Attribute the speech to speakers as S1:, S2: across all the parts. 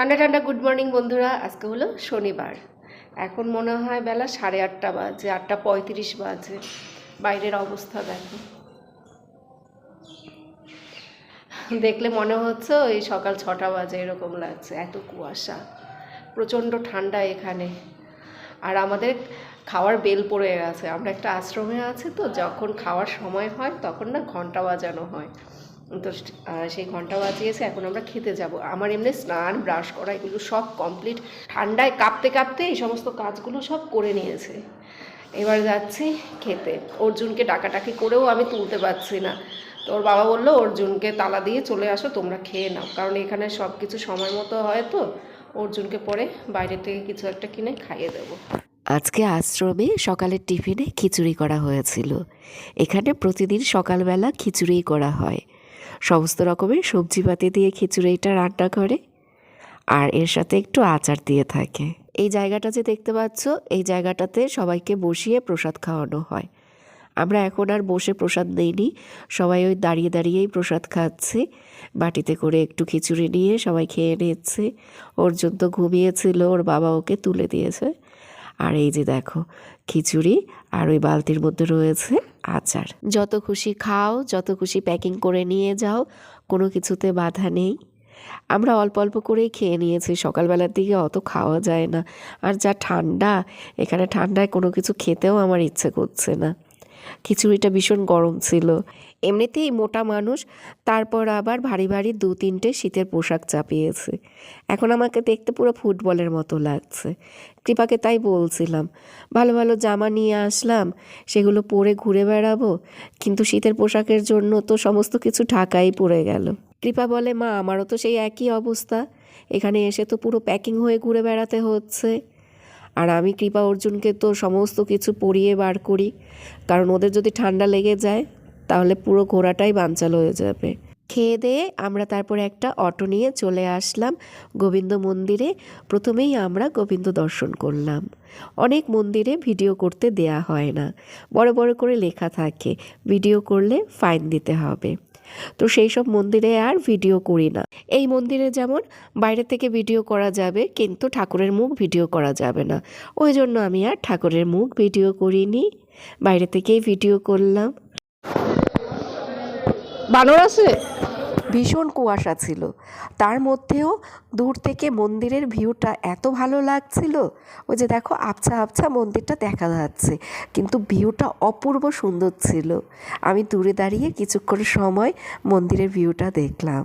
S1: ঠান্ডা ঠান্ডা good morning বন্ধুরা, আজকে হলো শনিবার। এখন মনে হয় বেলা সাড়ে আটটা বাজে, আটটা পঁয়ত্রিশ বাজে। বাইরের অবস্থা দেখো। দেখলে মনে হচ্ছে ওই সকাল ছটা বাজে, এরকম লাগছে, এত কুয়াশা। প্রচণ্ড ঠান্ডা এখানে। আর আমাদের খাওয়ার বেল পড়ে গেছে। আমরা একটা আশ্রমে আছি তো, যখন খাওয়ার সময় হয়, তখন না ঘণ্টা বাজানো হয়। তো সেই ঘণ্টা বাজিয়েছে, এখন আমরা খেতে যাব। আমার এমনি স্নান, ব্রাশ করা, এগুলো সব কমপ্লিট ঠান্ডায় কাঁপতে কাঁপতে এই সমস্ত কাজগুলো সব করে নিয়েছে। এবার যাচ্ছি খেতে। অর্জুনকে ডাকাটাকি করেও আমি তুলতে পারছি না। তো ওর বাবা বলল, অর্জুনকে তালা দিয়ে চলে আসো, তোমরা খেয়ে নাও। কারণ এখানে সব কিছু সময় মতো হয় তো। অর্জুনকে পরে বাইরে থেকে কিছু একটা কিনে খাইয়ে দেবো।
S2: আজকে আশ্রমে সকালের টিফিনে খিচুড়ি করা হয়েছিল। এখানে প্রতিদিন সকালবেলা খিচুড়ি করা হয়। সমস্ত রকমের সবজিপাতি দিয়ে খিচুড়িটা রান্না করে। আর এর সাথে একটু আচার দিয়ে থাকে। এই জায়গাটা যে দেখতে পাচ্ছ, এই জায়গাটাতে সবাইকে বসিয়ে প্রসাদ খাওয়ানো হয়। আমরা এখন আর বসে প্রসাদ নেইনি, সবাই ওই দাঁড়িয়ে দাঁড়িয়েই প্রসাদ খাচ্ছে। বাটিতে করে একটু খিচুড়ি নিয়ে সবাই খেয়ে নিচ্ছে। অর্জুন তো ঘুমিয়েছিল, ওর বাবা ওকে তুলে দিয়েছে। আর এই যে দেখো, খিচুড়ি আর ওই বালতির মধ্যে রয়েছে আচার। যত খুশি খাও, যত খুশি প্যাকিং করে নিয়ে যাও, কোনো কিছুতে বাধা নেই। আমরা অল্প অল্প করেই খেয়ে নিয়েছি, সকালবেলার দিকে অত খাওয়া যায় না। আর যা ঠান্ডা, এখানে ঠান্ডায় কোনো কিছু খেতেও আমার ইচ্ছে করছে না। খিচুড়িটা ভীষণ গরম ছিল। এমনিতেই মোটা মানুষ, তারপর আবার ভারী ভারী দু তিনটে শীতের পোশাক চাপিয়েছে। এখন আমাকে দেখতে পুরো ফুটবলের মতো লাগছে। কৃপাকে তাই বলছিলাম, ভালো ভালো জামা নিয়ে আসলাম, সেগুলো পরে ঘুরে বেড়াবো, কিন্তু শীতের পোশাকের জন্য তো সমস্ত কিছু ঢাকাই পড়ে গেল। কৃপা বলে, মা, আমারও তো সেই একই অবস্থা। এখানে এসে তো পুরো প্যাকিং হয়ে ঘুরে বেড়াতে হচ্ছে। আর আমি কৃপা অর্জুনকে তো সমস্ত কিছু পরিয়ে বার করি। কারণ ওদের যদি ঠান্ডা লেগে যায়, তাহলে পুরো ঘোড়াটাই বানচাল হয়ে যাবে। খেয়ে দিয়ে আমরা তারপরে একটা অটো নিয়ে চলে আসলাম গোবিন্দ মন্দিরে। প্রথমেই আমরা গোবিন্দ দর্শন করলাম। অনেক মন্দিরে ভিডিও করতে দেয়া হয় না। বড় বড় করে লেখা থাকে। ভিডিও করলে ফাইন দিতে হবে। তো সেই সব মন্দিরে আর ভিডিও করি না। এই মন্দিরে যেমন বাইরে থেকে ভিডিও করা যাবে, কিন্তু ঠাকুরের মুখ ভিডিও করা যাবে না। ওই জন্য আমি আর ঠাকুরের মুখ ভিডিও করিনি, বাইরে থেকেই ভিডিও করলাম।
S1: বানর আছে?
S2: ভীষণ কুয়াশা ছিল। তার মধ্যেও দূর থেকে মন্দিরের ভিউটা এত ভালো লাগছিল, ওই যে দেখো আবছা আবছা মন্দিরটা দেখা যাচ্ছে। কিন্তু ভিউটা অপূর্ব সুন্দর ছিল। আমি দূরে দাঁড়িয়ে কিছুক্ষণ সময় মন্দিরের ভিউটা দেখলাম।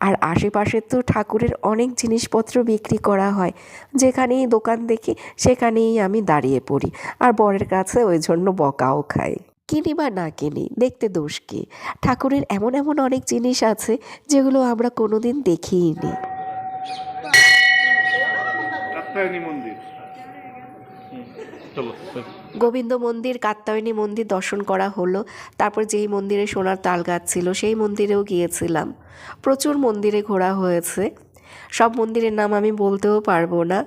S2: আর আশেপাশে তো ঠাকুরের অনেক জিনিসপত্র বিক্রি করা হয়। যেখানেই দোকান দেখি সেখানেই আমি দাঁড়িয়ে পড়ি। আর বরের কাছে ওই জন্য বকাও খাই। কিনি বা না কিনি দেখতে দোষ কি? ঠাকুরের এমন এমন অনেক জিনিস আছে যেগুলো আমরা কোনোদিন দেখিইনি।
S3: কাত্তায়নী মন্দির।
S2: গোবিন্দ মন্দির কাত্তায়নী মন্দির দর্শন করা হলো। তারপর যেই মন্দিরে সোনার তাল গাছ ছিল সেই মন্দিরেও গিয়েছিলাম। প্রচুর মন্দিরে ঘোরা হয়েছে। সব মন্দিরের নাম আমি বলতেও পারব না।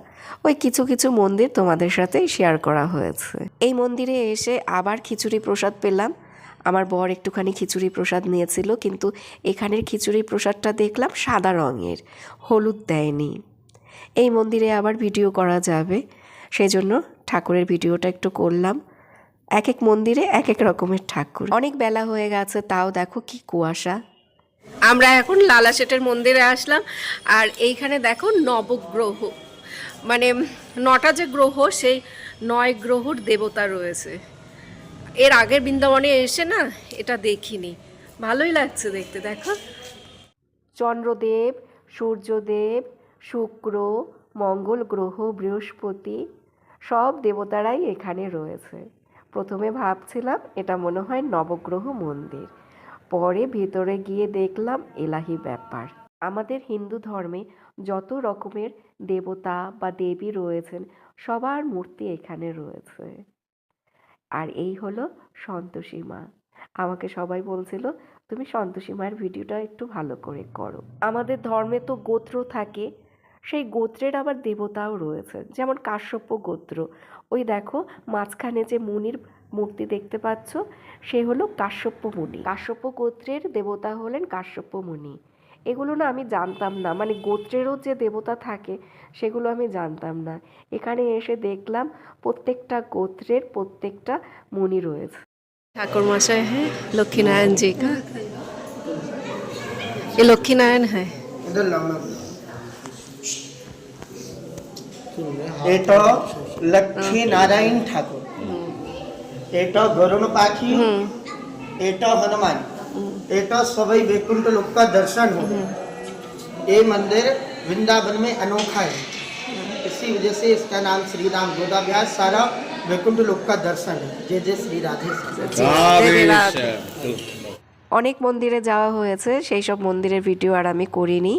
S2: ওই কিছু কিছু মন্দির তোমাদের সাথে শেয়ার করা হয়েছে। এই মন্দিরে এসে আবার খিচুড়ি প্রসাদ পেলাম। আমার বর একটুখানি খিচুড়ি প্রসাদ নিয়েছিল, কিন্তু এখানের খিচুড়ি প্রসাদটা দেখলাম সাদা রঙের, হলুদ দেয়নি। এই মন্দিরে আবার ভিডিও করা যাবে। সেজন্য ঠাকুরের ভিডিওটা একটু করলাম। এক এক মন্দিরে এক এক রকমের ঠাকুর। অনেক বেলা হয়ে গেছে, তাও দেখো কি কুয়াশা।
S1: আমরা এখন লালা শেঠের মন্দিরে আসলাম, আর এইখানে দেখো নবগ্রহ। মানে নটা যে গ্রহ, সেই নয় গ্রহর দেবতা রয়েছে। এর আগের বৃন্দাবনে এসে না এটা দেখিনি। ভালোই লাগছে দেখতে, দেখো।
S2: চন্দ্রদেব, সূর্যদেব, শুক্র, মঙ্গল গ্রহ, বৃহস্পতি, সব দেবতারাই এখানে রয়েছে। প্রথমে ভাবছিলাম এটা মনে হয় নবগ্রহ মন্দির। পরে ভেতরে গিয়ে দেখলাম এলাহি ব্যাপার। আমাদের হিন্দু ধর্মে যত রকমের দেবতা বা দেবী রয়েছেন, সবার মূর্তি এখানে রয়েছে। আর এই হলো সন্তোষী মা। আমাকে সবাই বলছিল, তুমি সন্তোষী মায়ের ভিডিওটা একটু ভালো করে করো। আমাদের ধর্মে তো গোত্র থাকে সেই গোত্রের আবার দেবতাও রয়েছে যেমন কাশ্যপ্য গোত্র ওই দেখো মাঝখানে যে মুনির মূর্তি দেখতে পাচ্ছ সে হলো কাশ্যপ্য মুনি কাশ্যপ্য গোত্রের দেবতা হলেন কাশ্যপ্য মুনি এগুলো না আমি জানতাম না মানে গোত্রেরও যে দেবতা থাকে সেগুলো আমি জানতাম না এখানে এসে দেখলাম প্রত্যেকটা গোত্রের প্রত্যেকটা মণি রয়েছে ঠাকুর মশাই হ্যাঁ লক্ষ্মীনারায়ণ জি কা ये लक्ष्मी नारायण है
S4: এটা লক্ষ্মী নারায়ণ ঠাকুর এটা গরুণ পাখি এটা हनुमान এটা सभी वैकुंठ लोक का दर्शन हो ये मंदिर वृंदावन में अनोखा है इसी वजह से इसका नाम श्री राम गोदा व्यास सारा वैकुंठ लोक का दर्शन है जय जय श्री राधे श्याम।
S2: অনেক মন্দিরে যাওয়া হয়েছে সেই সব মন্দিরের ভিডিও আর আমি করিনি।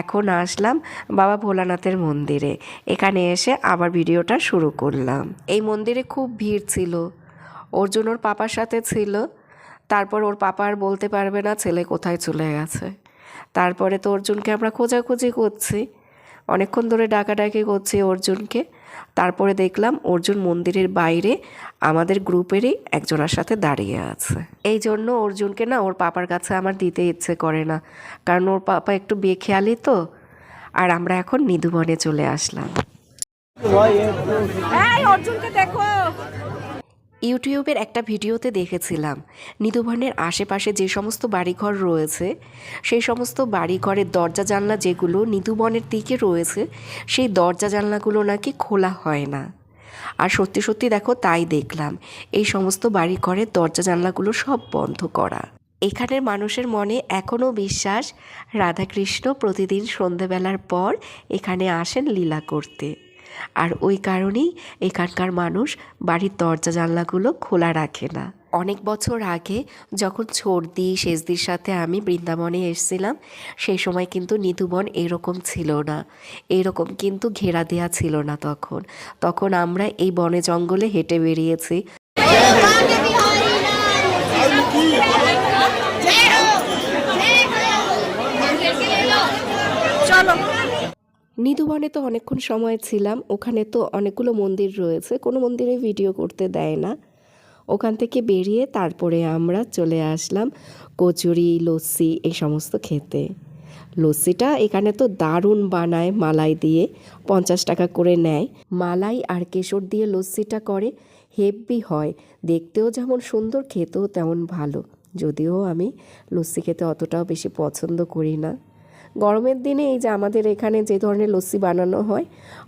S2: এখন আসলাম বাবা ভোলানাথের মন্দিরে। এখানে এসে আবার ভিডিওটা শুরু করলাম। এই মন্দিরে খুব ভিড় ছিল। অর্জুন ওর পাপার সাথে ছিল। তারপর ওর পাপা আর বলতে পারবে না ছেলে কোথায় চলে গেছে। তারপরে তো অর্জুনকে আমরা খোঁজাখুঁজি করছি। অনেকক্ষণ ধরে ডাকাডাকি করছি অর্জুনকে। তারপরে দেখলাম অর্জুন মন্দিরের বাইরে আমাদের গ্রুপেরই একজনের সাথে দাঁড়িয়ে আছে। এই জন্য অর্জুনকে না ওর পাপার কাছে আমার দিতে ইচ্ছে করে না। কারণ ওর পাপা একটু বেখেয়ালি তো। আর আমরা এখন নিধুবনে চলে আসলাম। ইউটিউবের একটা ভিডিওতে দেখেছিলাম। নিধুবনের আশেপাশে যে সমস্ত বাড়িঘর রয়েছে, সেই সমস্ত বাড়িঘরের দরজা জানলা যেগুলো নিধুবনের দিকে রয়েছে, সেই দরজা জানলাগুলো নাকি খোলা হয় না। আর সত্যি সত্যি দেখো, তাই দেখলাম, এই সমস্ত বাড়িঘরের দরজা জানলাগুলো সব বন্ধ করা। এখানের মানুষের মনে এখনও বিশ্বাস, রাধাকৃষ্ণ প্রতিদিন সন্ধেবেলার পর এখানে আসেন লীলা করতে। আর ওই কারণেই এখানকার মানুষ বাড়ির দরজা জানলাগুলো খোলা রাখে না। অনেক বছর আগে যখন সর্দি শেষদির সাথে আমি বৃন্দাবনে এসেছিলাম সেই সময় কিন্তু নিধুবন এরকম ছিল না। এরকম কিন্তু ঘেরা দেয়া ছিল না তখন। তখন আমরা এই বনে জঙ্গলে হেঁটে বেরিয়েছি। নিধুবনে তো অনেকক্ষণ সময় ছিলাম, ওখানে তো অনেকগুলো মন্দির রয়েছে, কোনো মন্দিরে ভিডিও করতে দেয় না। ওখান থেকে বেরিয়ে তারপরে আমরা চলে আসলাম কচুরি, লস্যি, এই সমস্ত খেতে। লস্যিটা এখানে তো দারুণ বানায় মালাই দিয়ে, পঞ্চাশ টাকা করে নেয়। মালাই আর কেশর দিয়ে লস্যিটা করে হেভি হয়, দেখতেও যেমন সুন্দর, খেতেও তেমন ভালো। যদিও আমি লস্যি খেতে অতটাও বেশি পছন্দ করি না। গরমের দিনে এই যে আমাদের এখানে যে ধরনের লস্যি বানানো হয়,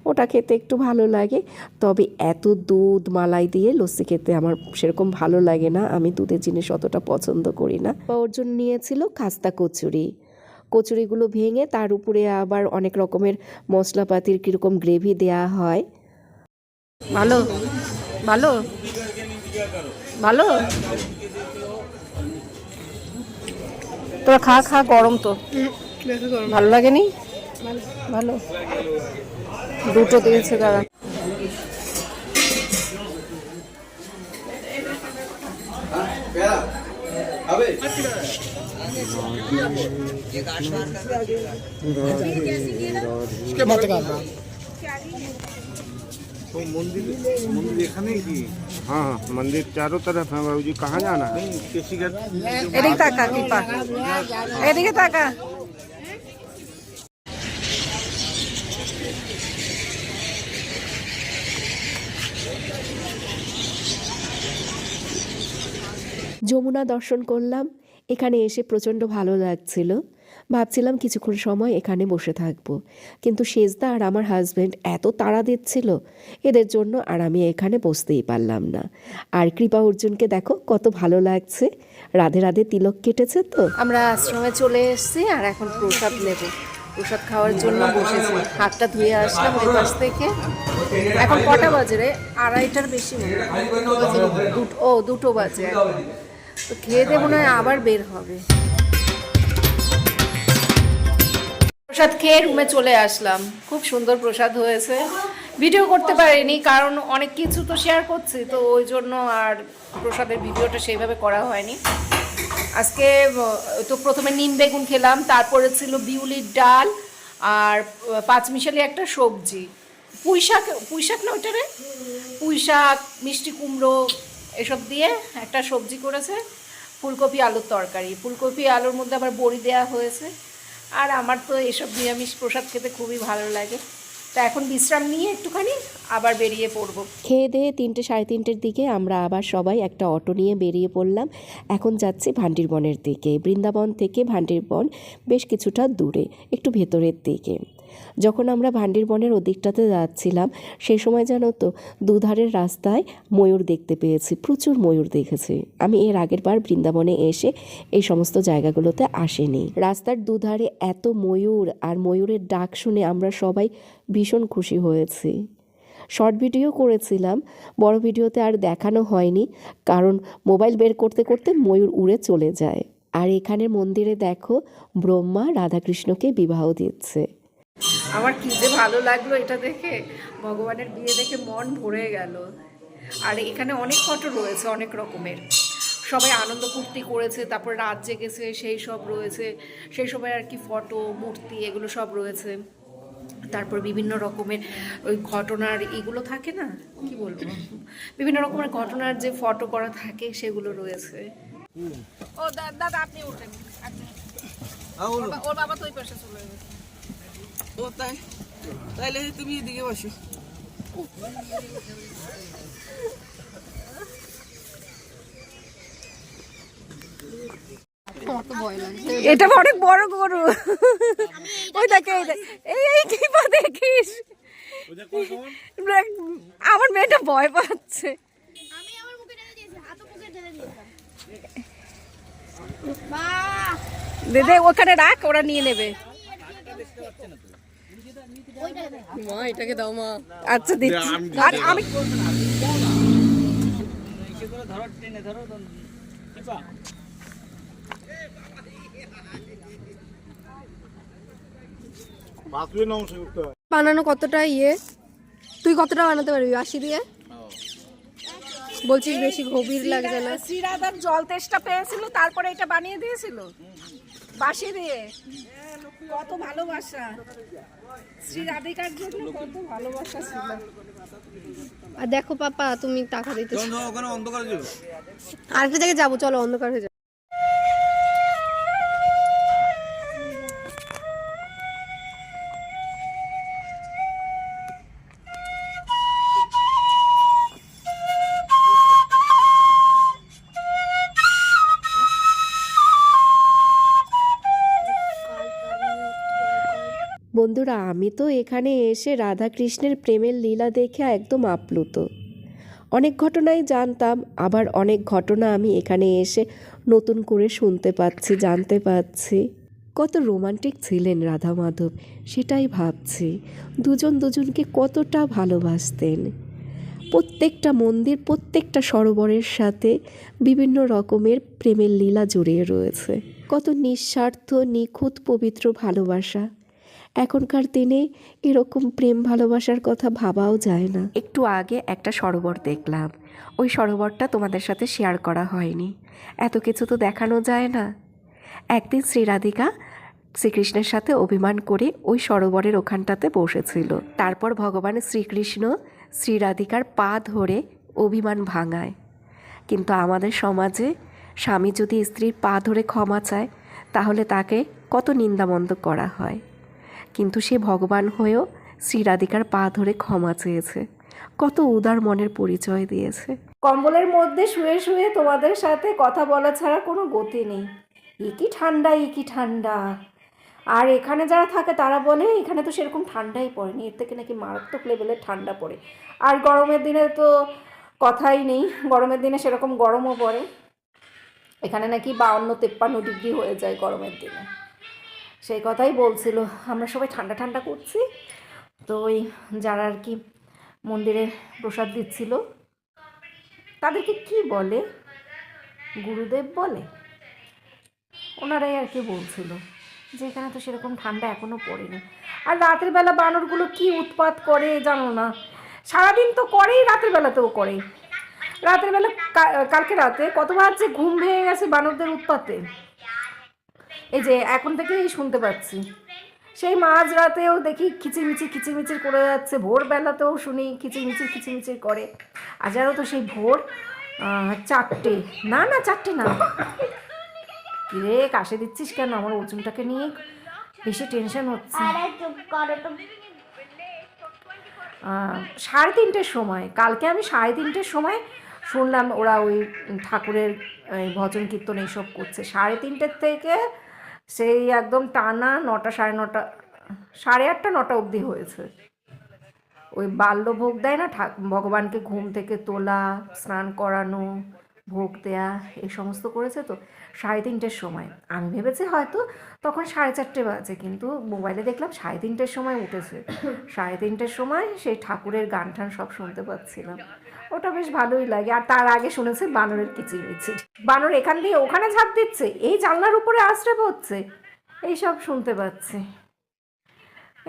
S2: ওটা খেতে একটু ভালো লাগে। তবে এত দুধ মালাই দিয়ে লস্যি খেতে আমার সেরকম ভালো লাগে না। আমি দুধের জিনিস অতটা পছন্দ করি না। বা অর্জুন নিয়েছিল খাস্তা কচুরি। কচুরিগুলো ভেঙে তার উপরে আবার অনেক রকমের মশলাপাতির কীরকম গ্রেভি দেয়া হয়। ভালো? ভালো? ভালো? তোরা খা খা, গরম তো। ভালো লাগেনি ভালো দুটো দিয়েছে তারা
S5: तो मंदिर मंदिर এখানেই কি हाँ हाँ मंदिर चारों तरफ है बाबू जी कहाँ जाना है किसी का
S2: এদিকে তাকা কৃপা এদিকে যমুনা দর্শন করলাম। এখানে এসে প্রচণ্ড ভালো লাগছিল। ভাবছিলাম কিছুক্ষণ সময় এখানে বসে থাকব। কিন্তু শেষদা আর আমার হাজব্যান্ড এত তাড়া দিচ্ছিল, এদের জন্য আর আমি এখানে বসতেই পারলাম না। আর কৃপা অর্জুনকে দেখো কত ভালো লাগছে। রাধে রাধে তিলক কেটেছে তো? আমরা আশ্রমে চলে এসেছি আর এখন প্রসাদ নেব। প্রসাদ খাওয়ার জন্য বসেছি। হাতটা ধুয়ে আসলাম ওই পাশ থেকে। এখন কটা বাজে রে? আড়াইটার বেশি ও, দুটো বাজে। তো খেয়ে দেবো না আবার বের হবে। প্রসাদ খেয়ে রুমে চলে আসলাম। খুব সুন্দর প্রসাদ হয়েছে। ভিডিও করতে পারিনি, কারণ অনেক কিছু তো শেয়ার করছি, তো ওই জন্য আর প্রসাদের ভিডিওটা সেইভাবে করা হয়নি। আজকে তো প্রথমে নিম বেগুন খেলাম, তারপরে ছিল বিউলির ডাল আর পাঁচমিশালি একটা সবজি। পুঁই শাক পুঁই শাক না ওইটা রে? পুঁই শাক মিষ্টি কুমড়ো এসব দিয়ে একটা সবজি করেছে, ফুলকপি আলুর তরকারি। ফুলকপি আলুর মধ্যে আবার বড়ি দেওয়া হয়েছে।
S1: আর আমার তো এসব নিরামিষ প্রসাদ খেতে খুবই ভালো লাগে। তা এখন বিশ্রাম নিয়ে একটুখানি আবার বেরিয়ে পড়ব।
S2: খেয়ে দিয়ে তিনটে সাড়ে তিনটের দিকে আমরা আবার সবাই একটা অটো নিয়ে বেরিয়ে পড়লাম। এখন যাচ্ছি ভান্ডিরবনের দিকে। বৃন্দাবন থেকে ভান্ডিরবন বেশ কিছুটা দূরে, একটু ভেতরের দিকে। যখন আমরা ভান্ডিরবনের ওদিকটাতে যাচ্ছিলাম, সেই সময় জানো তো, দুধারের রাস্তায় ময়ূর দেখতে পেয়েছি, প্রচুর ময়ূর দেখেছি। আমি এর আগের বার বৃন্দাবনে এসে এই সমস্ত জায়গাগুলোতে আসেনি। রাস্তার দুধারে এত ময়ূর আর ময়ূরের ডাক শুনে আমরা সবাই ভীষণ খুশি হয়েছি। শর্ট ভিডিও করেছিলাম, বড় ভিডিওতে আর দেখানো হয়নি, কারণ মোবাইল বের করতে করতে ময়ূর উড়ে চলে যায়। আর এখানের মন্দিরে দেখো, ব্রহ্মা রাধাকৃষ্ণকে বিবাহ দিচ্ছে।
S1: আমার কি যে ভালো লাগল এটা দেখে। ভগবানের বিয়ে দেখে মন ভরে গেল। আর এখানে অনেক ফটো রয়েছে অনেক রকমের। সবাই আনন্দ ফুর্তি করেছে তারপর রাত জেগেছে সেই সব রয়েছে। সেই সময় আর কি ফটো মূর্তি এগুলো সব রয়েছে। তারপর বিভিন্ন রকমের ওই ঘটনার এগুলো থাকে না? কি বলব? বিভিন্ন রকমের ঘটনার যে ফটো করা থাকে সেগুলো রয়েছে। ও দাদা আপনি ওঠেন আপনি। ওর ওর বাবা তো ওই পাশে চলে গেছে।
S6: ও তাই তাইলে তুমি এদিকে বসো।
S1: এটা অনেক বড় গরু। ওই দেখে এই এই কি পা দেখিস? আমার মেয়েটা ভয় পাচ্ছে।
S7: আমি আমার মুখে ঢেলে দিয়েছি হাতও মুখে ঢেলে দিয়েছিলাম। বাহ
S1: দে ওখানে রাখ ওরা নিয়ে নেবে।
S6: মা এটাকে দাও মা।
S1: আচ্ছা দিচ্ছি। আর আমি
S8: বানানো কতটা ইয়ে? তুই কতটা বানাতে পারবি আশি দিয়ে? বলছিস বেশি গভীর লাগছে না।
S1: সিরাদার জল তেষ্টা পেয়েছিল তারপরে এটা বানিয়ে দিয়েছিল? বাসি দিয়ে? কত ভালোবাসা। শ্রী রাধিকার জন্য কত ভালোবাসা ছিল।
S8: আর দেখো পাপা তুমি টাকা দিতে
S6: অন্ধকার যাবে
S8: আরেকটা জায়গায় যাব চলো অন্ধকার হয়ে
S2: বন্ধুরা, আমি তো এখানে এসে রাধাকৃষ্ণের প্রেমের লীলা দেখে একদম আপ্লুত। অনেক ঘটনাই জানতাম, আবার অনেক ঘটনা আমি এখানে এসে নতুন করে শুনতে পাচ্ছি, জানতে পাচ্ছি। কত রোমান্টিক ছিলেন রাধা মাধব সেটাই ভাবছি। দুজন দুজনকে কতটা ভালোবাসতেন। প্রত্যেকটা মন্দির, প্রত্যেকটা সরোবরের সাথে বিভিন্ন রকমের প্রেমের লীলা জড়িয়ে রয়েছে। কত নিঃস্বার্থ, নিখুঁত, পবিত্র ভালোবাসা। এখনকার দিনে এরকম প্রেম ভালোবাসার কথা ভাবাও যায় না। একটু আগে একটা সরোবর দেখলাম। ওই সরোবরটা তোমাদের সাথে শেয়ার করা হয়নি। এত কিছু তো দেখানো যায় না। একদিন শ্রীরাধিকা শ্রীকৃষ্ণের সাথে অভিমান করে ওই সরোবরের ওখানটাতে বসেছিল। তারপর ভগবান শ্রীকৃষ্ণ শ্রীরাধিকার পা ধরে অভিমান ভাঙায়। কিন্তু আমাদের সমাজে স্বামী যদি স্ত্রীর পা ধরে ক্ষমা চায়, তাহলে তাকে কত নিন্দামন্দ করা হয়। কিন্তু সে ভগবান হয়েও শ্রীরাধিকার পা ধরে ক্ষমা চেয়েছে। কত উদার মনের পরিচয় দিয়েছে।
S1: কম্বলের মধ্যে শুয়ে শুয়ে তোমাদের সাথে কথা বলা ছাড়া কোনো গতি নেই। এ কি ঠান্ডা, এ কি ঠান্ডা। আর এখানে যারা থাকে তারা বলে, এখানে তো সেরকম ঠান্ডাই পড়েনি। এর থেকে নাকি মারাত্মক লেভেলের ঠান্ডা পড়ে। আর গরমের দিনে তো কথাই নেই। গরমের দিনে সেরকম গরমও পড়ে। এখানে নাকি বাউন্ন, তেপ্পান্ন ডিগ্রি হয়ে যায় গরমের দিনে। সেই কথাই বলছিল। আমরা সবাই ঠান্ডা ঠান্ডা করছি। তো ওই যারা আর কি মন্দিরে প্রসাদ দিচ্ছিল, তাদেরকে কি বলে? গুরুদেব বলে? ওনারাই আর কি বলছিল যে এখানে তো সেরকম ঠান্ডা এখনও পড়েনি। আর রাতের বেলা বানরগুলো কি উৎপাত করে জানো না? সারাদিন তো করেই, রাতের বেলাতেও করে। রাতের বেলা কালকে রাতে কতবার যে ঘুম ভেঙে গেছে বানরদের উৎপাতে। এই যে এখন থেকেই শুনতে পাচ্ছি। সেই মাঝ রাতেও দেখি কিচিরমিচির কিচিরমিচির করে যাচ্ছে ভোরবেলাতেও শুনি কিচিরমিচির কিচিরমিচির করে। আজ আরও তো সেই ভোর চারটে। না না চারটে না। রে কাশে দিচ্ছিস কেন? আমার ওজনটাকে নিয়ে বেশি টেনশন হচ্ছে।
S7: আরে
S1: সাড়ে তিনটের সময় কালকে আমি সাড়ে তিনটের সময় শুনলাম ওরা ওই ঠাকুরের ভজন কীর্তন এইসব করছে। সাড়ে তিনটের থেকে সেই একদম টানা নটা সাড়ে নটা, সাড়ে আটটা নটা অবধি হয়েছে। ওই বাল্যভোগ দেয় না ভগবানকে ঘুম থেকে তোলা, স্নান করানো, ভোগ দেয়া, এই সমস্ত করেছে তো সাড়ে তিনটের সময়। আমি ভেবেছি হয়তো তখন সাড়ে চারটে বাজে, কিন্তু মোবাইলে দেখলাম সাড়ে তিনটের সময় উঠেছে। সাড়ে তিনটের সময় সেই ঠাকুরের গান টান সব শুনতে পাচ্ছিলাম। ওটা বেশ ভালোই লাগে। আর তার আগে শুনেছি বানরের কিচিরমিচির বানর এখান দিয়ে ওখানে ঝাঁপ দিচ্ছে, এই জানলার উপরে আশ্রে পড়ছে, এইসব শুনতে পাচ্ছি।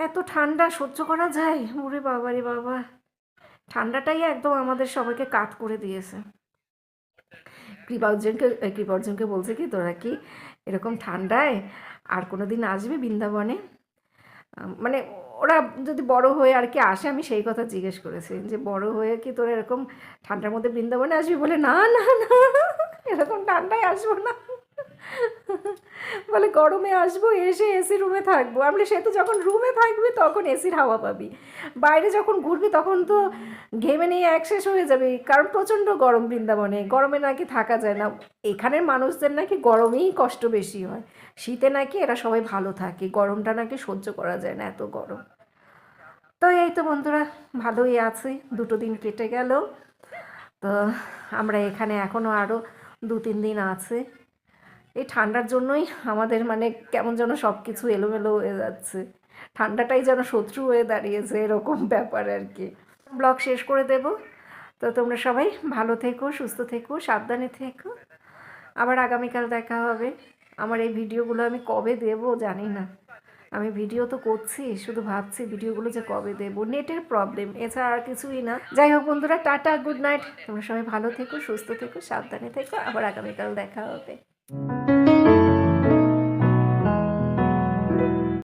S1: এত ঠান্ডা, সহ্য করা যায়? ওরে বাবা রে বাবা। ঠান্ডাটাই একদম আমাদের সবাইকে কাত করে দিয়েছে। কৃপা অর্জুনকে কৃপা অর্জুনকে বলছে কি, তোরা কি এরকম ঠান্ডায় আর কোনো দিন আসবি বৃন্দাবনে? মানে ওরা যদি বড় হয়ে আর কি আসে, আমি সেই কথা জিজ্ঞেস করেছি যে, বড় হয়ে কি তোর এরকম ঠান্ডার মধ্যে বৃন্দাবনে আসবি? বলে, না না না, এরকম ঠান্ডায় আসব না। বলে, গরমে আসব, এসে এসি রুমে থাকব। আমি সে তো যখন রুমে থাকবি, তখন এসির হাওয়া পাবি। বাইরে যখন ঘুরবি, তখন তো ঘেমে নিয়ে এক শেষ হয়ে যাবে, কারণ প্রচণ্ড গরম বৃন্দাবনে। গরমে নাকি থাকা যায় না। এখানের মানুষদের নাকি গরমেই কষ্ট বেশি হয়। শীতে নাকি এরা সবাই ভালো থাকে। গরমটা নাকি সহ্য করা যায় না এত গরম। তো এই তো বন্ধুরা, ভালোই আছি। দুটো দিন কেটে গেল। তো আমরা এখানে এখনও আরও দু তিন দিন আছে। এই ঠান্ডার জন্যই আমাদের মানে কেমন যেন সব কিছু এলোমেলো হয়ে যাচ্ছে। ঠান্ডাটাই যেন শত্রু হয়ে দাঁড়িয়েছে, এরকম ব্যাপার আর কি। ব্লগ শেষ করে দেব। তো তোমরা সবাই ভালো থেকো, সুস্থ থেকো, সাবধানে থেকো। আবার আগামীকাল দেখা হবে। আমার এই ভিডিওগুলো আমি কবে দেব জানি না। আমি ভিডিও তো করছি, শুধু ভাবছি ভিডিওগুলো যে কবে দেব। নেটের প্রবলেম, এছাড়া আর কিছুই না। যাই হোক বন্ধুরা, টাটা, গুড নাইট। তোমরা সবাই ভালো থেকো, সুস্থ থেকো, সাবধানে থেকো। আবার আগামীকাল দেখা হবে। Thank you.